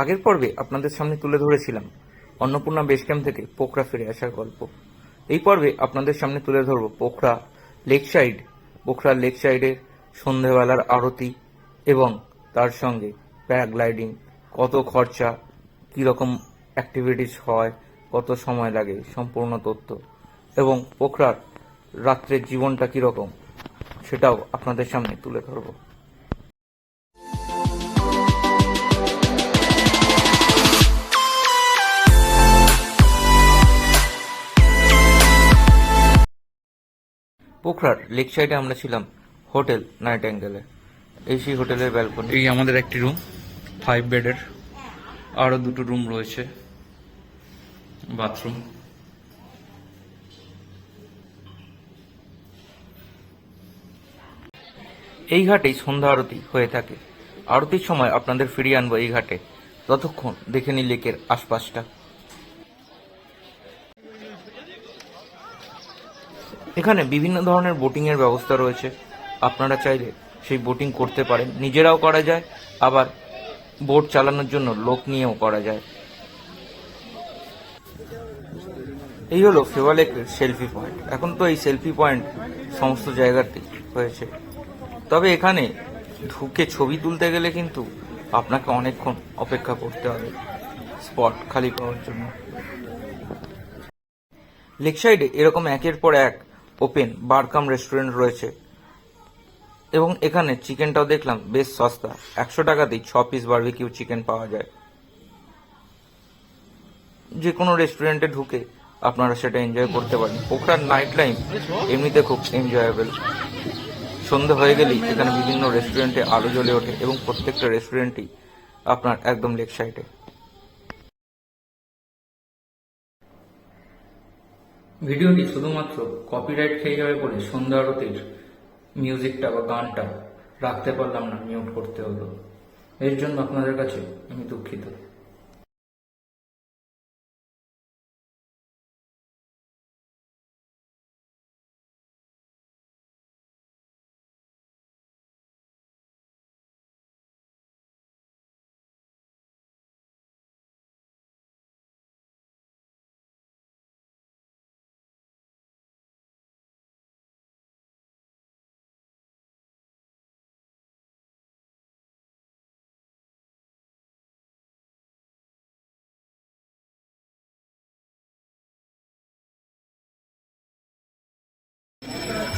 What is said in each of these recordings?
আগের পর্বে আপনাদের সামনে তুলে ধরেছিলাম অন্নপূর্ণা বেস ক্যাম্প থেকে পোখরা ফিরে আসার গল্প। এই পর্বে আপনাদের সামনে তুলে ধরব Pokhara lake side Pokhara lake সাইডের সন্ধেবেলার আরতি এবং তার সঙ্গে প্যারাগ্লাইডিং, কত খরচা, কীরকম অ্যাক্টিভিটিস হয়, কত সময় লাগে, সম্পূর্ণ তথ্য এবং পোখরার রাত্রের জীবনটা কীরকম, সেটাও আপনাদের সামনে তুলে ধরবো। পোখরার লেক সাইডে আমরা ছিলাম হোটেল নাইট অ্যাঙ্গেলে। এই সেই হোটেলের ব্যালকনি এই আমাদের একটি রুম ফাইভ বেডের আরও দুটো রুম রয়েছে বাথরুম এই ঘাটেই সন্ধ্যা আরতি হয়ে থাকে। আরতির সময় আপনাদের ফিরিয়ে আনব এই ঘাটে। ততক্ষণ দেখে নি লেকের আশপাশটা। এখানে বিভিন্ন ধরনের বোটিং এর ব্যবস্থা রয়েছে। আপনারা চাইলে সেই বোটিং করতে পারেন। নিজেরাও করা যায়, আবার বোট চালানোর জন্য লোক নিয়েও করা যায়। এই হলো ফেভালেকের সেলফি পয়েন্ট এখন তো এই সেলফি পয়েন্ট সমস্ত জায়গাতে হয়েছে। তবে এখানে ঢুকে ছবি তুলতে গেলে কিন্তু আপনাকে অনেকক্ষণ অপেক্ষা করতে হবে স্পট খালি পাওয়ার জন্য। লেক সাইডে এরকম একের পর এক ওপেন বারকাম রেস্টুরেন্ট রয়েছে। এবং এখানে চিকেনটাও দেখলাম বেশ সস্তা। একশো টাকাতেই ছ পিস বার্বিকিউ চিকেন পাওয়া যায়। যে কোনো রেস্টুরেন্টে ঢুকে আপনারা সেটা এনজয় করতে পারেন। পোখরার নাইট লাইফ এমনিতে খুব এনজয়েবল সন্ধে হয়ে গেলেই এখানে বিভিন্ন রেস্টুরেন্টে আলো জ্বলে ওঠে এবং প্রত্যেকটা রেস্টুরেন্টই আপনার একদম লেক সাইডে ভিডিওটি শুধুমাত্র কপিরাইট খেয়ে যাবে বলে সন্ধ্যা আরতির মিউজিকটা বা গানটা রাখতে পারলাম না মিউট করতে হলো। এর জন্য আপনাদের কাছে আমি দুঃখিত।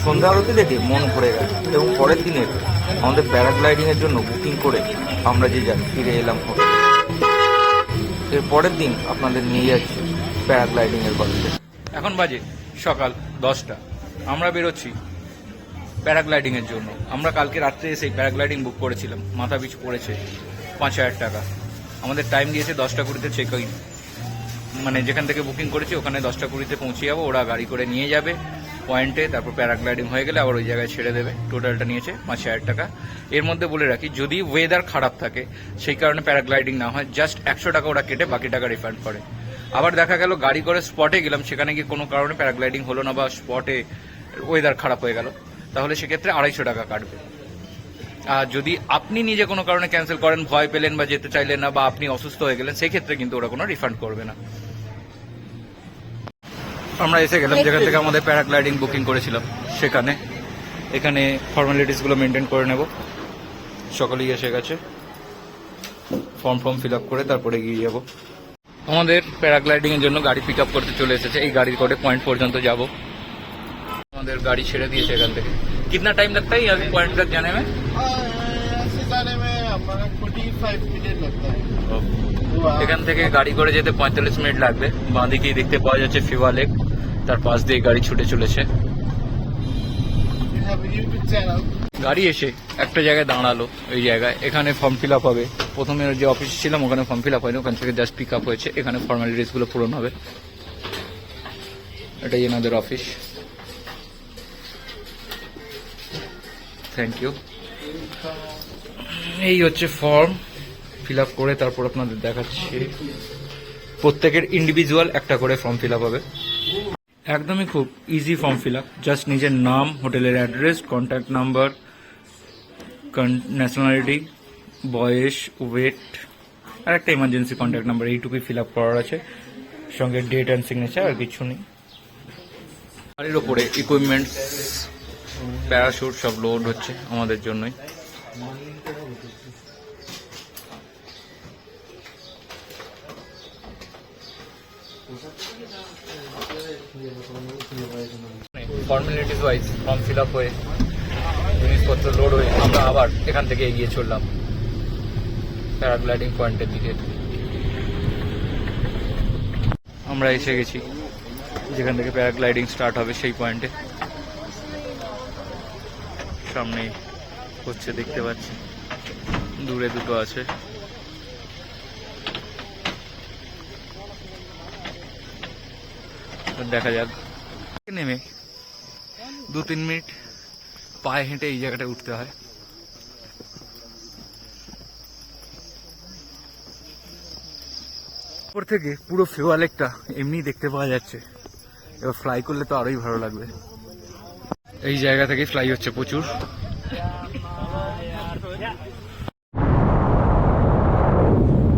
সন্ধ্যা আরতি দেখে মন ভরে গেল। এবং পরের দিনের আমাদের প্যারাগ্লাইডিং এর জন্য বুকিং করে আমরা যে যাই ফিরে এলাম এর পরের দিন আপনাদের নিয়ে যাচ্ছি প্যারাগ্লাইডিং এর গল্পে। এখন বাজে সকাল দশটা। আমরা বেরোচ্ছি প্যারাগ্লাইডিং এর জন্য। আমরা কালকে রাত্রে এসে প্যারাগ্লাইডিং বুক করেছিলাম। মাথা পিছু পড়েছে পাঁচ হাজার টাকা। আমাদের টাইম দিয়েছে দশটা কুড়িতে চেক ইন মানে যেখান থেকে বুকিং করেছি ওখানে দশটা কুড়িতে পৌঁছে যাব। ওরা গাড়ি করে নিয়ে যাবে। পয়েন্টে, তারপর প্যারাগ্লাইডিং হয়ে গেলে আবার ওই জায়গায় ছেড়ে দেবে। টোটালটা নিয়েছে পাঁচ হাজার টাকা। এর মধ্যে বলে রাখি, যদি ওয়েদার খারাপ থাকে, সেই কারণে প্যারাগ্লাইডিং না হয় জাস্ট একশো টাকা ওরা কেটে বাকি টাকা রিফান্ড করে। আবার দেখা গেল, গাড়ি করে স্পটে গেলাম, সেখানে গিয়ে কোনো কারণে প্যারাগ্লাইডিং হলো না বা স্পটে ওয়েদার খারাপ হয়ে গেল, তাহলে সেক্ষেত্রে আড়াইশো টাকা কাটবে। আর যদি আপনি নিজে কোনো কারণে ক্যান্সেল করেন, ভয় পেলেন বা যেতে চাইলেন না বা আপনি অসুস্থ হয়ে গেলেন, সেক্ষেত্রে কিন্তু ওরা কোনো রিফান্ড করবে না। আমরা এসে গেলাম যেখান থেকে আমাদের প্যারাগ্লাইডিং বুকিং করেছিলাম সেখানে এখানে ফর্মালিটিস গুলো মেনটেন করে নেব সকলেই এসে গেছে ফর্ম ফর্ম ফিল আপ করে তারপরে গিয়ে যাব আমাদের প্যারাগ্লাইডিং এর জন্য গাড়ি পিক আপ করতে চলে এসেছে এই গাড়ির করে পয়েন্ট পর্যন্ত যাব আমাদের গাড়ি ছেড়ে দিয়েছে এখান থেকে কিতনা টাইম लगता है यहाँ पॉइंट तक जाने में से जाने में हमारा फोर्टी फाइव मिनट लगता है এখান থেকে গাড়ি করে যেতে পঁয়তাল্লিশ মিনিট লাগবে বাঁ দিকেই দেখতে পাওয়া যাচ্ছে ফিওয়া লেক তার পাশ দিয়ে গাড়ি ছুটে চলেছে. গাড়ি এসে একটা জায়গায় দাঁড়াল এই জায়গায়। এখানে ফর্ম ফিল আপ হবে। প্রথমে যে অফিস ছিলাম ওখানে ফর্ম ফিল আপ হয়নি। ওখান থেকে জাস্ট পিক আপ হয়েছে। এখানে ফর্মালিটিসগুলো পূরণ হবে। এটাই এনাদের অফিস থ্যাংক ইউ এই হচ্ছে ফর্ম ফিল আপ করে তারপর আপনাদের দেখাচ্ছি। প্রত্যেকের ইন্ডিভিজুয়াল একটা করে ফর্ম ফিল আপ হবে। একদমই খুব easy form fill up just নিজের নাম, হোটেলের অ্যাড্রেস কন্ট্যাক্ট নাম্বার ন্যাশনালিটি বয়স ওয়েট আর একটা ইমার্জেন্সি কন্ট্যাক্ট নাম্বার এইটুকুই ফিল আপ করার আছে। সঙ্গে ডেট অ্যান্ড সিগনেচার আর কিছু নেই। গাড়ির ওপরে ইকুইপমেন্টস প্যারাশুট সব লোড হচ্ছে আমাদের জন্যই। Formalities wise form fill up হয়ে জিনিসপত্র লোড হয়ে আমরা আবার এখান থেকে এগিয়ে চললাম। প্যারাগ্লাইডিং পয়েন্টের দিকে। আমরা এসে গেছি। যেখান থেকে প্যারাগ্লাইডিং স্টার্ট হবে সেই পয়েন্টে সামনেই হচ্ছে, দেখতে পাচ্ছি। দূরে দুটো আছে। দেখা যাক। নেমে দু তিন মিনিট পায়ে হেঁটে এই জায়গাটায় উঠতে হয়। উপর থেকে পুরো ফেওয়া লেকটা এমনি দেখতে পাওয়া যাচ্ছে। এবার ফ্লাই করলে তো আরোই ভালো লাগবে। এই জায়গা থেকে ফ্লাই হচ্ছে প্রচুর।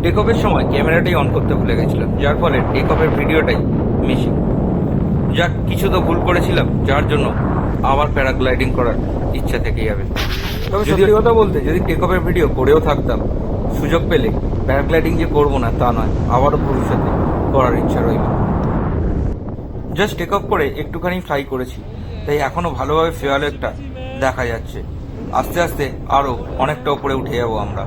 টেক অফের সময় ক্যামেরাটাই অন করতে ভুলে গেছিলাম। যার ফলে টেক অফের ভিডিওটাই মিসিং যাক কিছু তো ভুল করেছিলাম যার জন্য আবার প্যারাগ্লাইডিং করার ইচ্ছা থেকে যাবে তবে সত্যি কথা বলতে যদি টেক অফের ভিডিও করেও থাকতাম সুযোগ পেলে প্যারাগ্লাইডিং যে করব না তা নয় আবারও ভবিষ্যতে করার ইচ্ছা রইল। জাস্ট টেক অফ করে একটুখানি ফ্লাই করেছি তাই এখনও ভালোভাবে ফেয়াল একটা দেখা যাচ্ছে। আস্তে আস্তে আরও অনেকটা উপরে উঠে যাব আমরা।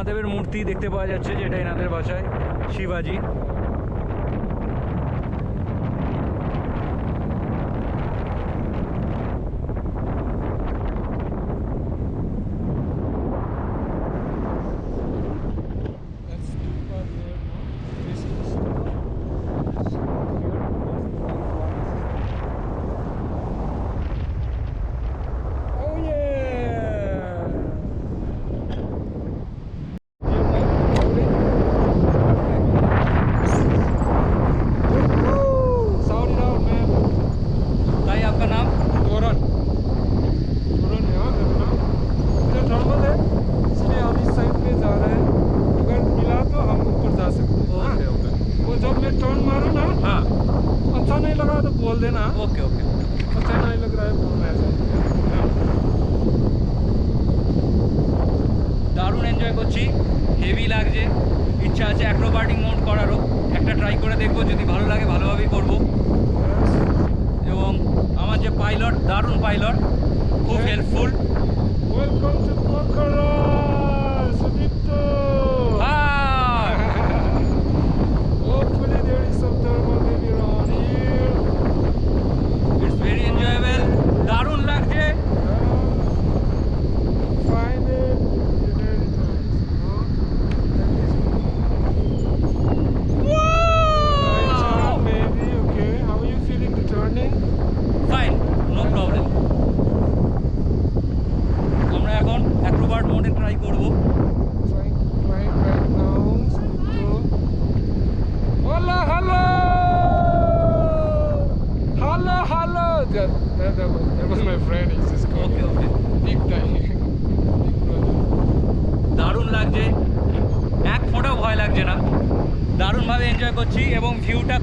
মহাদেবের মূর্তি দেখতে পাওয়া যাচ্ছে যেটা এনাদের ভাষায় শিবাজি। देना ओके ओके अच्छा नहीं लग रहा है बोलना है দারুণ এনজয় করছি হেভি লাগছে ইচ্ছা আছে অ্যাক্রোবাটিক মোড করারও একটা ট্রাই করে দেখবো যদি ভালো লাগে ভালোভাবেই করব এবং আমার যে পাইলট দারুণ পাইলট খুব হেল্পফুল ওয়েলকাম টু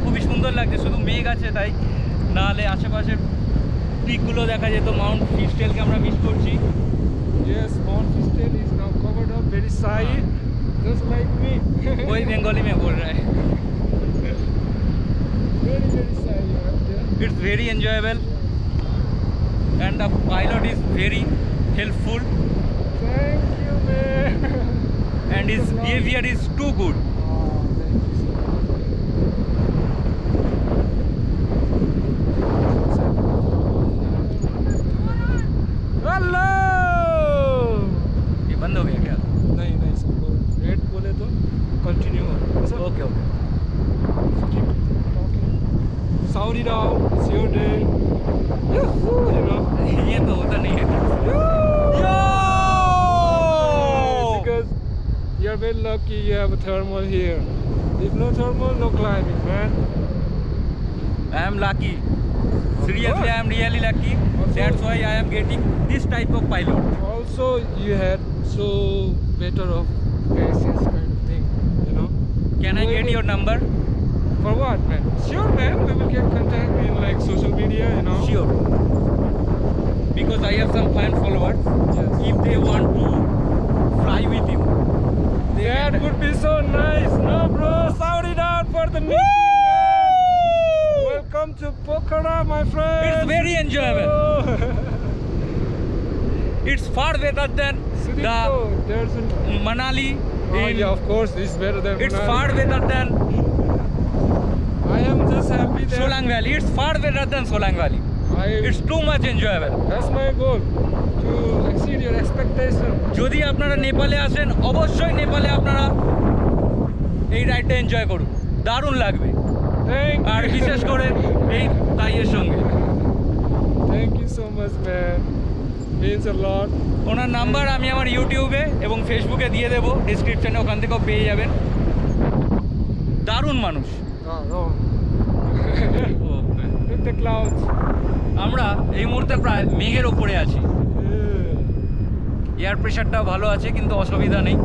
খুবই সুন্দর লাগছে শুধু মেঘ আছে তাই নাহলে আশেপাশের পিকগুলো দেখা যেত মাউন্ট ফিস্টেলকে আমরা মিস করছি। Yes, Mount Fistel is now covered up very side, just like me. ওই বেঙ্গলি মে বল রা very, very side you have there. It's very enjoyable and the pilot is very helpful Thank you, man. And is behaviour is too good Howdy now, it's your day. Yahoo, you know. Нету Yo! Because you're very lucky you have a thermal here. If no thermal, no climbing, man. I'm lucky. Seriously, I'm really lucky. Also, That's why I am getting this type of pilot. Also, you had so better of basis kind of thing, you know. Can I get your number? For what, man? Sure, man. We will get contact in like social media, you know. Sure. Because I have some fan followers. Yes. If they want to fly with you, they That can- would be so nice, no, bro? Shout it out for the meeting, man. Welcome to Pokhara, my friend. It's very enjoyable. It's far better than the there's. Manali. Oh, in- yeah, of course, it's better than. It's Manali. far better than just happy that. Solang Valley. It's far better than Solang Valley. I, It's too much enjoyable. that's my goal to exceed your expectation. যদি আপনারা নেপালে আসেন অবশ্যই নেপালে আপনারা এই রাইডটা enjoy করুন দারুণ লাগবে Thank আর. বিশেষ করে এই তাইয়ের সঙ্গে Thank you so much, man. Means a lot. ওনার নাম্বার আমি আমার ইউটিউবে এবং ফেসবুকে দিয়ে দেবো ডিসক্রিপশনে ওখান থেকেও পেয়ে যাবেন দারুণ মানুষ Oh. With the clouds. আমরা এই মুহূর্তে প্রায় মেঘের ওপরে আছি। এয়ার প্রেশারটাও ভালো আছে কিন্তু অসুবিধা নেই।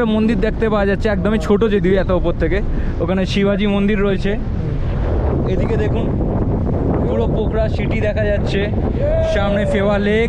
একটা মন্দির দেখতে পাওয়া যাচ্ছে, একদমই ছোট যদিও এত উপর থেকে। ওখানে শিবাজি মন্দির রয়েছে। এদিকে দেখুন, পুরো পোকরা সিটি দেখা যাচ্ছে। সামনে Phewa lake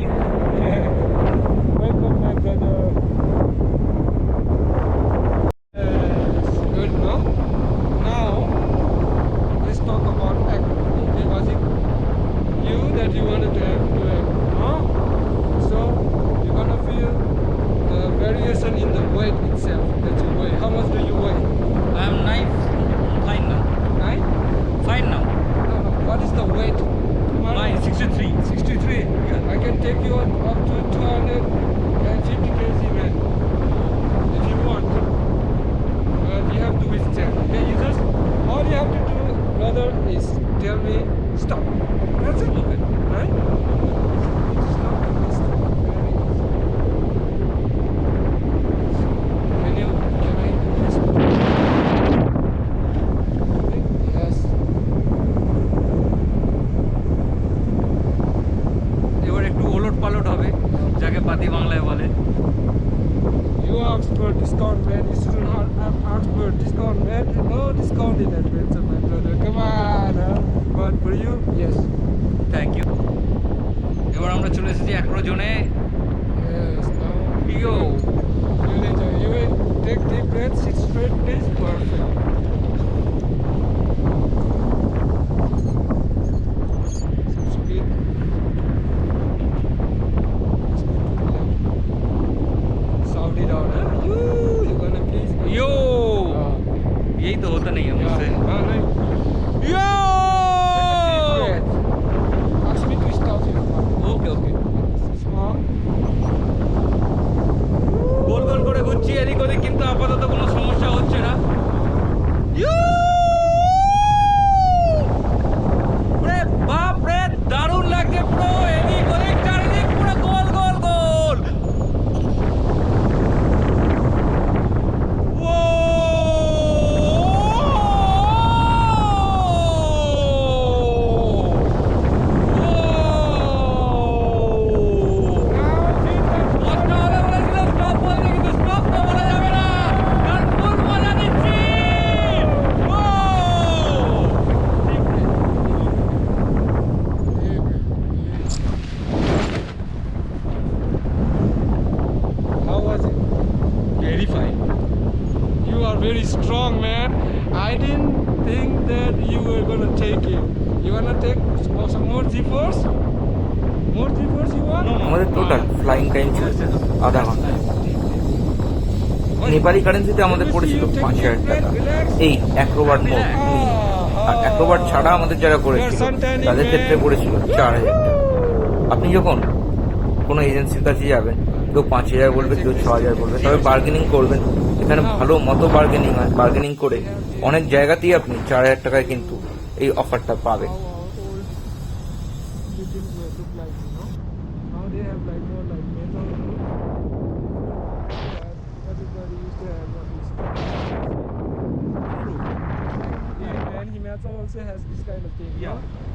that you were gonna take it. You wanna take some some more G-force? More G-force you want? আমাদের টোটাল ফ্লাইং টাইম ছিল আধা ঘণ্টা নেপালি কারেন্সিতে আমাদের পড়েছিল পাঁচ হাজার টাকা। এই অ্যাক্রোবাট মোড আর অ্যাক্রোবাট ছাড়া আমাদের যারা করেছিল তাদের ক্ষেত্রে পড়েছিল চার হাজার টাকা। আপনি যখন কোনো এজেন্সির কাছে যাবেন কেউ পাঁচ হাজার বলবে কেউ ছ হাজার বলবে তবে বার্গেনিং করবেন। এখানে হ্যাঁ। ভালো মতো বার্গেনিং হয় বার্গেনিং করে অনেক জায়গাতেই আপনি চার হাজার টাকায় কিন্তু এই অফারটা পাবেন। Yeah.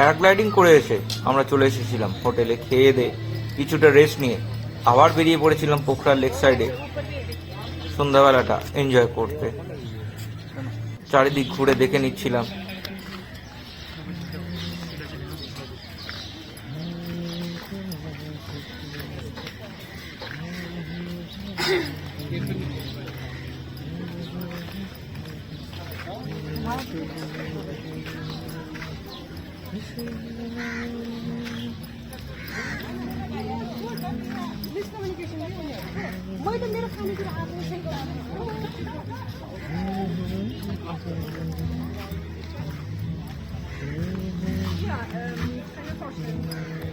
প্যারাগ্লাইডিং করে এসে আমরা চলে এসেছিলাম হোটেলে খেয়ে দিয়ে কিছুটা রেস্ট নিয়ে। আবার বেরিয়ে পড়েছিলাম পোখরার লেক সাইডে সন্ধ্যাবেলাটা এনজয় করতে। চারিদিক ঘুরে দেখে নিচ্ছিলাম। Ja, ähm, ich kann ja vorstellen.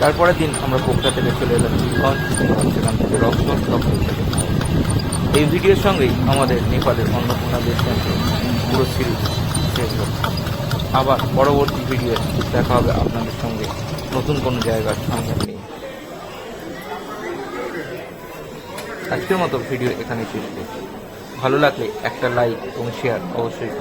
তারপরের দিন আমরা কোকটা থেকে চলে এলাম সেখান থেকে রক্ত রক্ত থেকে এই ভিডিওর সঙ্গেই আমাদের নেপালের অন্নপূর্ণা দেশ পুরো সিরিজ শেষ হচ্ছে আবার পরবর্তী ভিডিও দেখা হবে আপনাদের সঙ্গে নতুন কোনো জায়গার সন্ধান নিয়ে। আজকের মতো ভিডিও এখানে শেষ করছি। ভালো লাগলে একটা লাইক এবং শেয়ার অবশ্যই